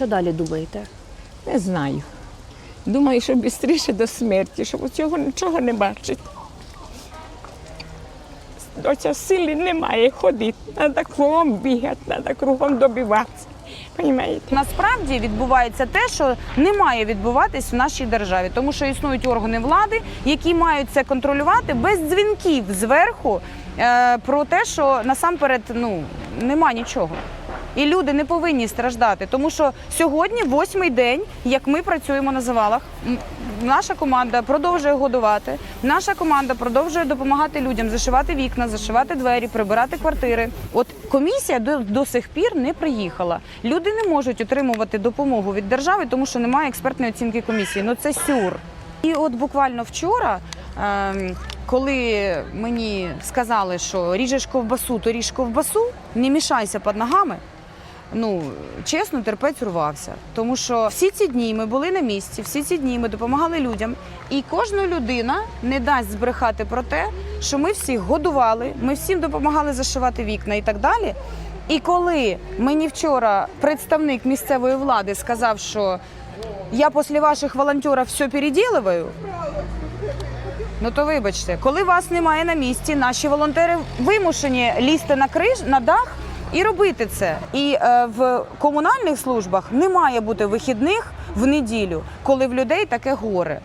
Що далі думаєте? Не знаю. Думаю, що швидше до смерті, щоб цього нічого не бачить. Доця сили немає ходити, треба кругом бігати, треба кругом добиватися. Понімаєте? Насправді відбувається те, що не має відбуватись в нашій державі, тому що існують органи влади, які мають це контролювати без дзвінків зверху е, про те, що насамперед ну нема нічого. І люди не повинні страждати, тому що сьогодні восьмий день, як ми працюємо на завалах. Наша команда продовжує годувати. Наша команда продовжує допомагати людям зашивати вікна, зашивати двері, прибирати квартири. От комісія до, до сих пір не приїхала. Люди не можуть отримувати допомогу від держави, тому що немає експертної оцінки комісії. Ну це сюр. І от буквально вчора, ем, коли мені сказали, що ріжеш ковбасу, то ріж ковбасу, не мішайся під ногами. Ну, чесно, терпець урвався. Тому що всі ці дні ми були на місці, всі ці дні ми допомагали людям. І кожна людина не дасть збрехати про те, що ми всіх годували, ми всім допомагали зашивати вікна і так далі. І коли мені вчора представник місцевої влади сказав, що я після ваших волонтерів все переділую, Ну то вибачте, коли вас немає на місці, наші волонтери вимушені лізти на криш на дах і робити це. І е, в комунальних службах не має бути вихідних в неділю, коли в людей таке горе.